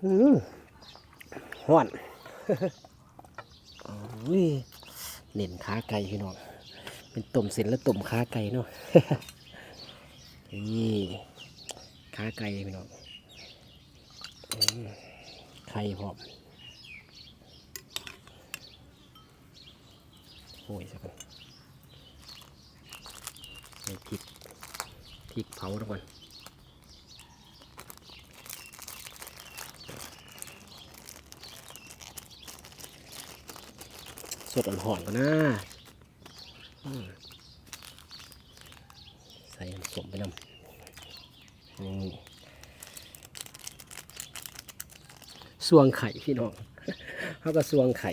ห้อนอุ้ยเน้นขาไก่พี่น้อง เป็นต้มเส้นแล้วต้มขาไก่เนาะนี่ขาไก่พี่น้องไข่พร้อมโอ้ยสักคนพริกพริกเผาทุกคน สดอ่อนๆก่อนนะใส่สมไปน้ำนี่สวงไข่พี่น้องเขาก็สวงไข่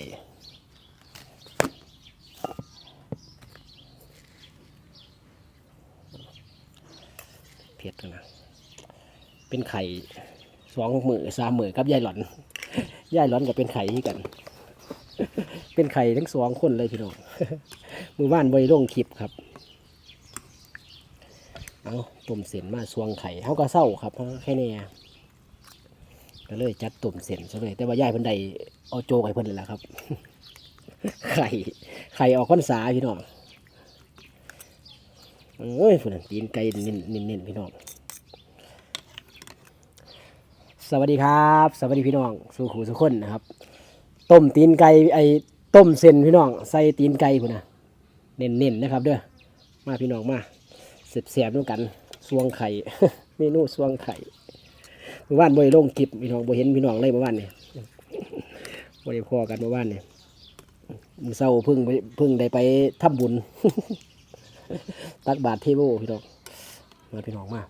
เผ็ดนะเป็นไข่สองมือสามมือกับยายหลอนยายหลอนกับเป็นไข่ที่กัน เป็นไข่ทั้งสองคนเลยพี่น้องมือว่านบริลงคลิปครับ เอาต้มเส้นมาสวงไข่เขาก็เศร้าครับแค่นี้ก็เลยจัดต้มเส้นซะเลย แต่ว่ายายเพิ่นใดเอาโจกให้เพิ่นเลยละครับ ไข่ไข่ออกข้นสาพี่น้องเอ้ยพุ่นตีนไก่เน้นๆพี่น้องสวัสดีครับ สวัสดีพี่น้อง สู่ขู่สุกคนนะครับ ต้มตีนไก่ไอ ต้มเส้นพี่น้องใส่ตีนไก่พุ่นนะเน้นๆนะครับเด้อมาพี่น้องมาเสียบๆด้วยกันสวงไข่เมนูสวงไข่เมื่อวานบ่ได้ลงคลิปพี่น้องบ่เห็นพี่น้องเลยเมื่อวานเนี่บ่ได้พอกันเมื่อวานเนี่ยมือเศร้าพึ่งไปพึ่งได้ไปทำบุญ ตักบาตรเทโวพี่น้องมาพี่น้องมา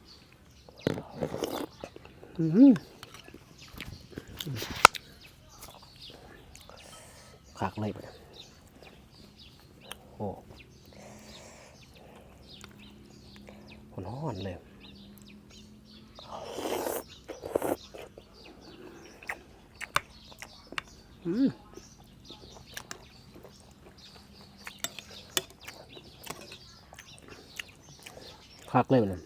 อื้อหือคักเลยโอ้หอนหอนเลยอืมคักเลยปะเนี่ย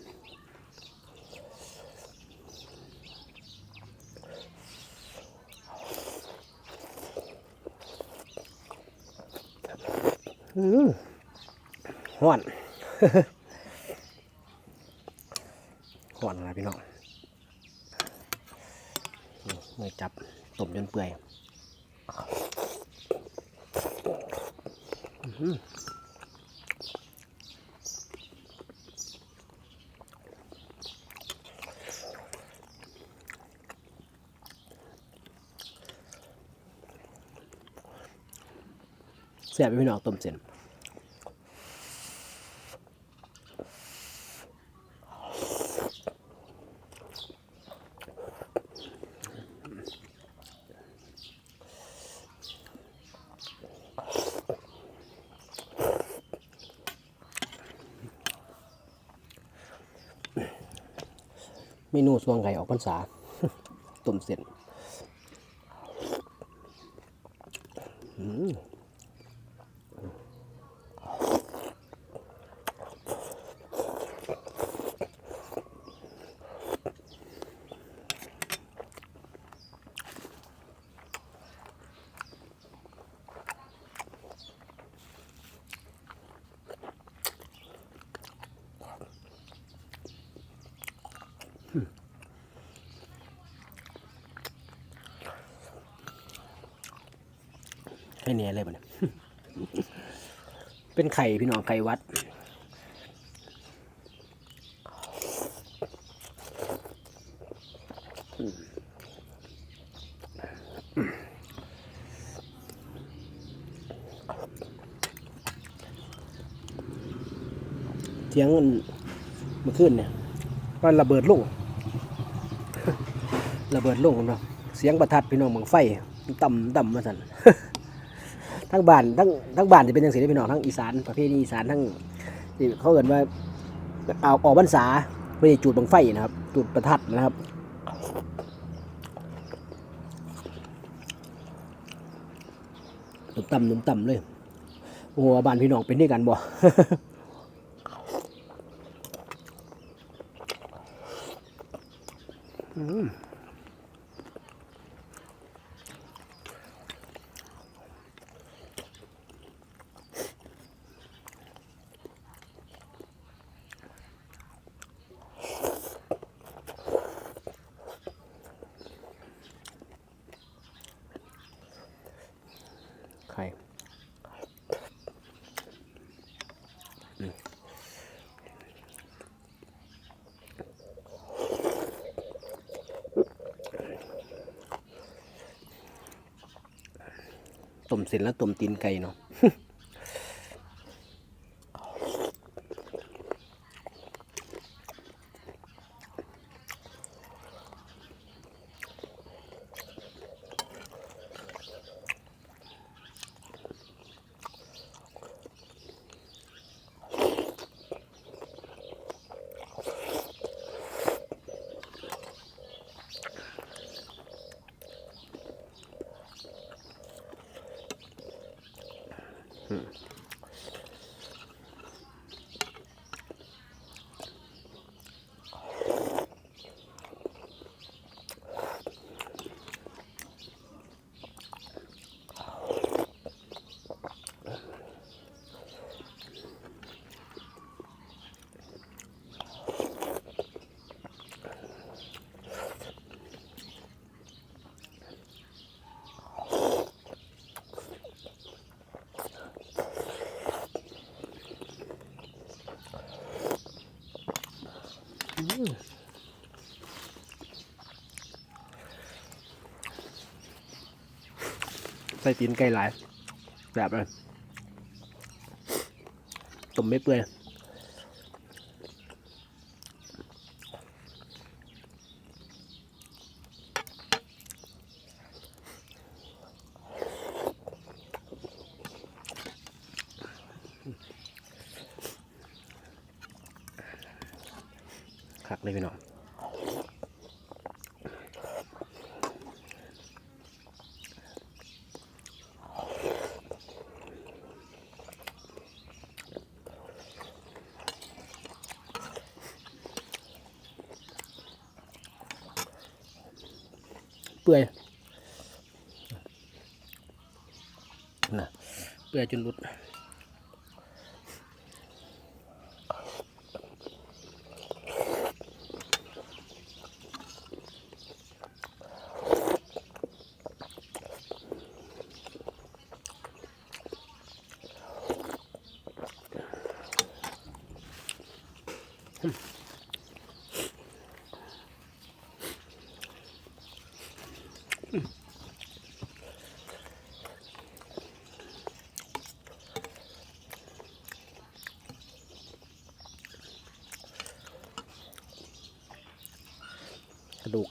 อืม ห่อนห่อนอะไรพี่น้องนี่มือจับต้มจนเปื่อยอื้อหือแซ่บไหมพี่น้องต้มเส้น เมนูสวงไก่ออกพรรษาต้มเส้นอืม ให้เนียเลยมันยเป็นไข่พี่น้องไก่วัดเสียงมันเมื่อคืนเนี่ยมันระเบิดลงระเบิดลงเนาะเสียงประทัดพี่น้องเมืองไฟต่ำต่ำมาสั่น ทั้งบ้านทั้งทั้งบ้านจะเป็นยังสีไงพี่น้องทั้งอีสานประเภทอีสานทั้งที่เขาเกิดว่าเอาออกพรรษาไม่ได้จุดบังไฟนะครับ จุดประทัดนะครับหนุ่มต่ำหนุ่มต่ำเลยโอ้บ้านพี่น้องเป็นด้วยกันบ่อืม ข่ต้มเสร็จแล้วต้มตีนไก่เนาะ ใส่ตีนไก่หลายแบบเลยตุ่มไม่เปื่อย คักเลยพี่น้องเปื่อยนะเปื่อยจนหลุด ระดูก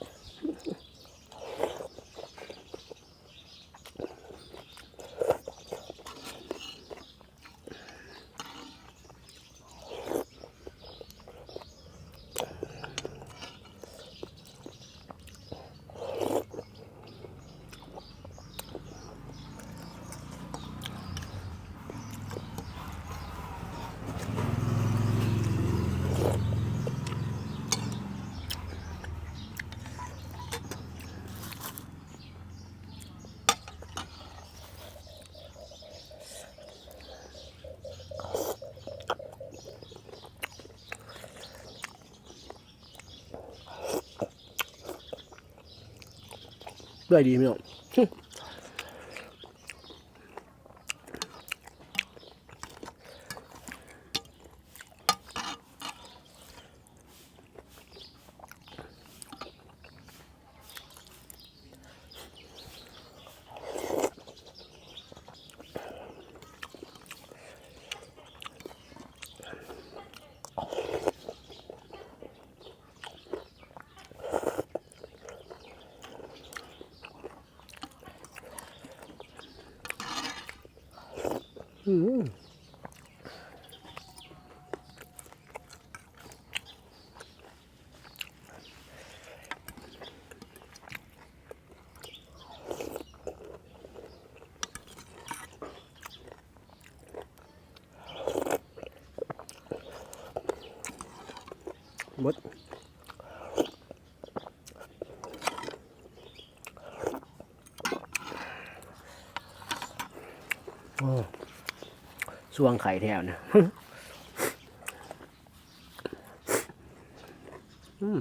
เปื่อย ดีพี่น้อง อืมหมดโอ้ สวงไข่แถวนะอืม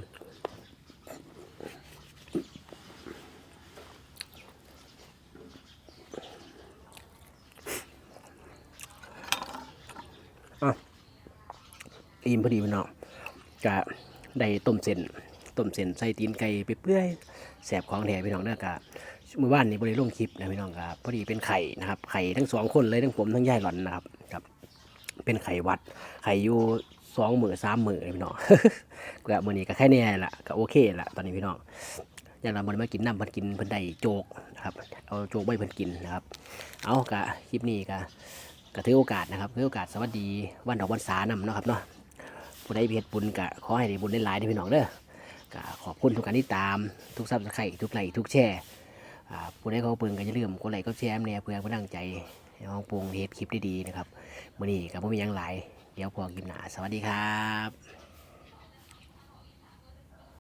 อิ่มพอดีพี่น้องก็ได้ต้มเส้นต้มเส้นใส่ตีนไก่ไปเปื่อยแสบของแท้พี่น้องเด้อกะ มื่อวานนี้บริลงคลิปนะพี่น้องกะพอดีเป็นไข่นะครับไข่ทั้งสองคนเลยทั้งผมทั้งยายหล่อนนะครับครับ เป็นไข่วัด ไข่อยู่สองหมื่นสามหมื่นพี่น้องก็มือนี้ก็แค่แน่ละก็โอเคละตอนนี้พี่น้องอย่างเรามันมากินน้ำเพิ่นกินพิ่นได้โจกนะครับเอาโจกไว้พิ่นกินนะครับ เอากะคลิปนี้กะก็ถือโอกาสนะครับถือโอกาสสวัสดีวันดอกวันสานำเนาะครับเนาะผู้ใดเพียรบุญกะขอให้ได้บุญได้หลายๆเด้พี่น้องเด้อกะขอบคุณทุกการที่ตามทุกซับสไครต์ทุกไลค์ทุกแชร์ ผู้ใดเขาเปิงก็อย่าลืมกดไลค์กดแชร์แหน่เพื่อเป็นกำลังใจให้องปรุงเฮ็ดคลิปได้ดีนะครับมื้อนี้ก็บ่มีหยังหลาย เดี๋ยวพอกินหนาสวัสดีครับ